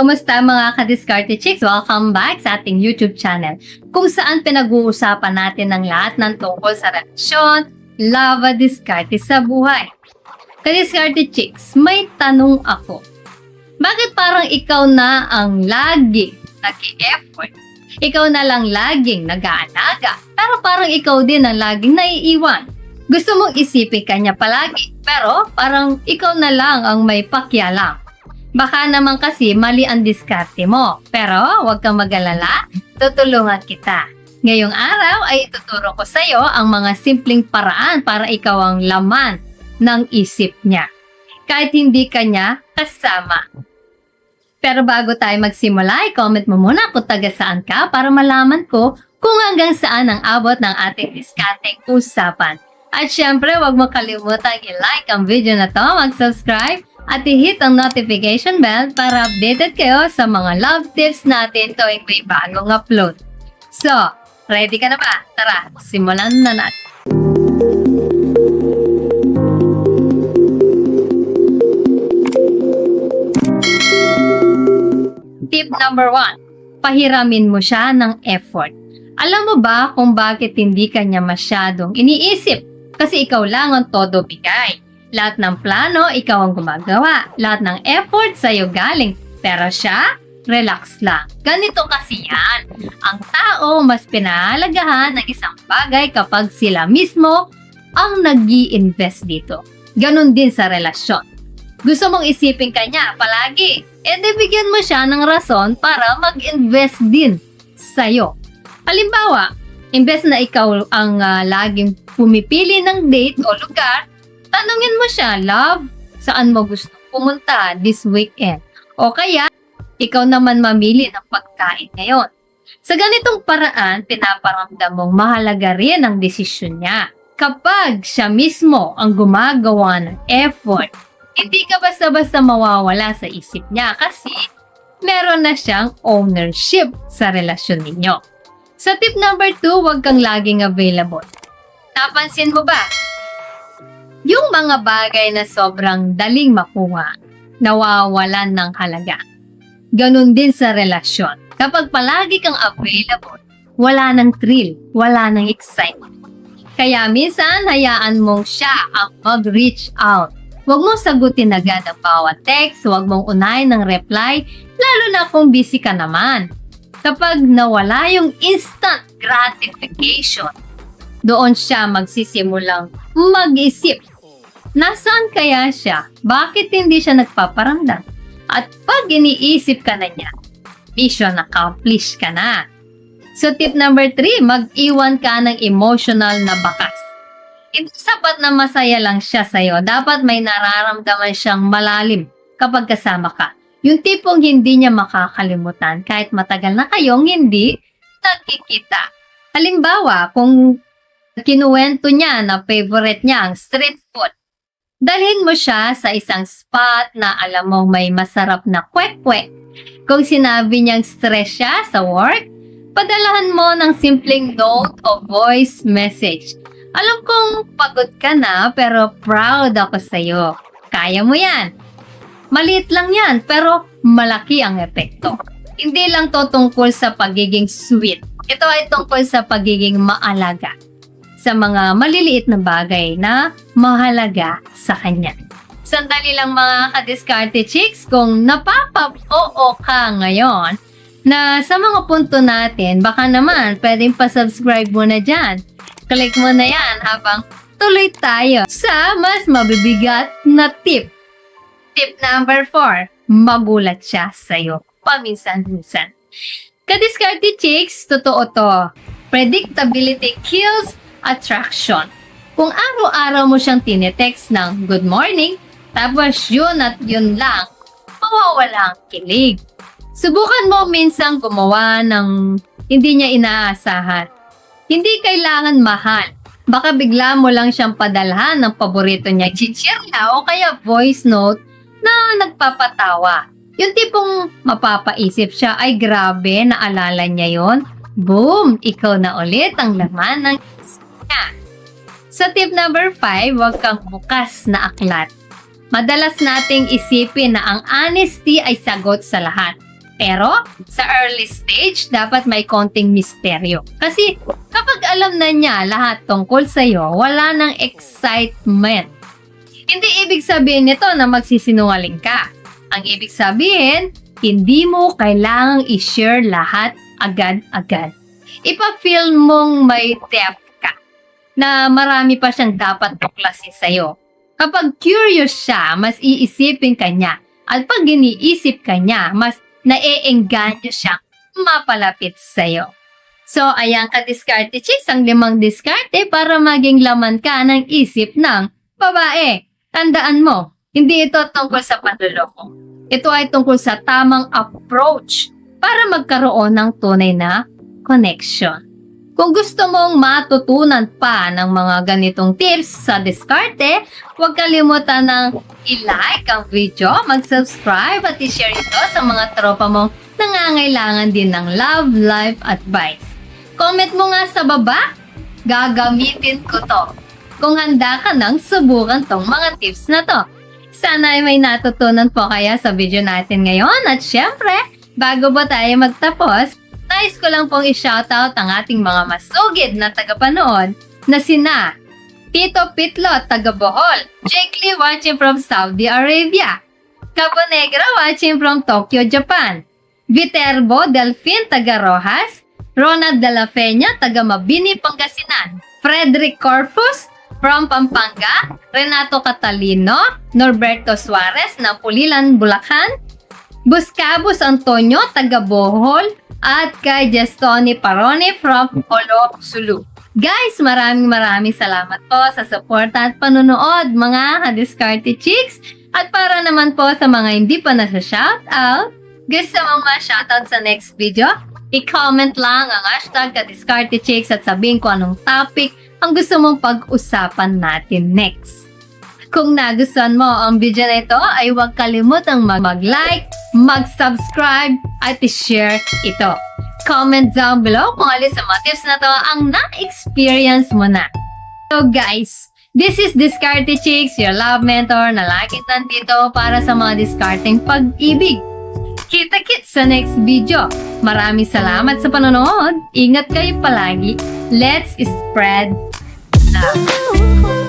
Kumusta mga ka-Discarte Chicks? Welcome back sa ating YouTube channel kung saan pinag-uusapan natin ang lahat ng tungkol sa relasyon, love at diskarte sa buhay. Ka-Discarte Chicks, may tanong ako. Bakit parang ikaw na ang lagi nag-effort? Ikaw na lang laging nag-aalaga, pero parang ikaw din ang laging naiiwan. Gusto mong isipin kanya palagi, pero parang ikaw na lang ang may pakialam. Baka naman kasi mali ang diskarte mo. Pero huwag kang mag-alala, tutulungan kita. Ngayong araw ay ituturo ko sa iyo ang mga simpleng paraan para ikaw ang laman ng isip niya. Kahit hindi ka niya kasama. Pero bago tayo magsimula, i-comment mo muna kung taga saan ka para malaman ko kung hanggang saan ang abot ng ating diskarteng usapan. At syempre, huwag mo kalimutan i-like ang video na to, mag-subscribe, at i-hit ang notification bell para updated kayo sa mga love tips natin tuwing may bagong upload. So, ready ka na ba? Tara, simulan na natin. Tip number one, pahiramin mo siya ng effort. Alam mo ba kung bakit hindi ka niya masyadong iniisip? Kasi ikaw lang ang todo bigay. Lahat ng plano, ikaw ang gumagawa. Lahat ng effort sa'yo galing. Pero siya, relax lang. Ganito kasi yan. Ang tao mas pinahalagahan ng isang bagay kapag sila mismo ang nag invest dito. Ganon din sa relasyon. Gusto mong isipin kanya palagi, e di bigyan mo siya ng rason para mag-invest din sa'yo. Halimbawa, imbes na ikaw ang ah, laging pumipili ng date o lugar, tanungin mo siya, love, saan mo gusto pumunta this weekend? O kaya, ikaw naman mamili ng pagkain ngayon. Sa ganitong paraan, pinaparamdam mong mahalaga rin ang desisyon niya. Kapag siya mismo ang gumagawa ng effort, hindi ka basta-basta mawawala sa isip niya kasi meron na siyang ownership sa relasyon ninyo. Sa tip number 2, huwag kang laging available. Napansin mo ba? Yung mga bagay na sobrang daling makuha, nawawalan ng halaga. Ganon din sa relasyon. Kapag palagi kang available, wala ng thrill, wala ng excitement. Kaya minsan, hayaan mong siya ang mag-reach out. Huwag mong sagutin agad ang bawat text, huwag mong unahin ng reply, lalo na kung busy ka naman. Kapag nawala yung instant gratification, doon siya magsisimulang mag-isip. Nasaan kaya siya? Bakit hindi siya nagpaparamdam? At pag iniisip ka na niya, mission accomplished ka na. So tip number 3, mag-iwan ka ng emotional na bakas. Hindi sapat na masaya lang siya sa'yo. Dapat may nararamdaman siyang malalim kapag kasama ka. Yung tipong hindi niya makakalimutan kahit matagal na kayong hindi nagkikita. Halimbawa, kung kinuwento niya na favorite niya ang street food, dalhin mo siya sa isang spot na alam mo may masarap na kwek-kwek. Kung sinabi niyang stress siya sa work, padalahan mo ng simpleng note o voice message. Alam kong pagod ka na pero proud ako sa'yo. Kaya mo yan. Maliit lang yan pero malaki ang epekto. Hindi lang to tungkol sa pagiging sweet. Ito ay tungkol sa pagiging maalaga sa mga maliliit na bagay na mahalaga sa kanya. Sandali lang mga ka-discarte chicks kung napapa-oo ka ngayon na sa mga punto natin, baka naman pwedeng pa-subscribe mo na dyan. Click mo na yan habang tuloy tayo sa mas mabibigat na tip. Tip number 4, magulat siya sa'yo paminsan-minsan. Ka-discarte chicks, totoo to. Predictability kills attraction. Kung araw-araw mo siyang tinetext ng good morning, tapos yun at yun lang, mawawala ang kilig. Subukan mo minsan gumawa ng hindi niya inaasahan. Hindi kailangan mahal. Baka bigla mo lang siyang padalhan ng paborito niya chichirya o kaya voice note na nagpapatawa. Yung tipong mapapaisip siya, ay grabe, naalala niya yon. Boom! Ikaw na ulit ang laman ng isip niya. Sa tip number 5, huwag kang bukas na aklat. Madalas nating isipin na ang honesty ay sagot sa lahat. Pero sa early stage, dapat may konting misteryo. Kasi kapag alam na niya lahat tungkol sa'yo, wala nang excitement. Hindi ibig sabihin nito na magsisinungaling ka. Ang ibig sabihin, hindi mo kailangang i-share lahat agad-agad. Ipa-feel mong may depth na marami pa siyang dapat tuklasin sa'yo. Kapag curious siya, mas iisipin ka niya. At pag iniisip ka niya, mas naiengganyo siyang mapalapit sa'yo. So, ayan ka diskarte chicks, ang limang diskarte para maging laman ka ng isip ng babae. Tandaan mo, hindi ito tungkol sa panluloko. Ito ay tungkol sa tamang approach para magkaroon ng tunay na connection. Kung gusto mong matutunan pa ng mga ganitong tips sa diskarte, huwag kalimutan ng i-like ang video, mag-subscribe at i-share ito sa mga tropa mong nangangailangan din ng love life advice. Comment mo nga sa baba, gagamitin ko to. Kung handa ka nang subukan tong mga tips na to. Sana ay may natutunan po kaya sa video natin ngayon at syempre, bago ba tayo magtapos, nais ko lang pong i-shoutout ang ating mga masugid na tagapanood na sina Tito Pitlo, taga Bohol, Jake Lee watching from Saudi Arabia, Cabo Negra watching from Tokyo, Japan, Viterbo Delfin, taga Rojas, Ronald De La Peña, taga Mabini, Pangasinan, Frederick Corpus, from Pampanga, Renato Catalino, Norberto Suarez, ng Pulilan, Bulacan, Buscabus Antonio, taga Bohol, at kay Gestoni Parone from Olo, Sulu. Guys, maraming maraming salamat po sa suporta at panunood mga ka-discarte chicks. At para naman po sa mga hindi pa nasa-shoutout, gusto mong ma-shoutout sa next video? I-comment lang ang hashtag ka-discarte chicks at sabihin ko anong topic ang gusto mong pag-usapan natin next. Kung nagustuhan mo ang video na ito, ay huwag kalimutang mag- mag-like, mag-subscribe, at i-share ito. Comment down below kung alin sa mga tips na to ang na-experience mo na. So guys, this is Discarte Chicks, your love mentor na laging nandito para sa mga discarding pag-ibig. Kita-kits sa next video. Maraming salamat sa panonood. Ingat kayo palagi. Let's spread love.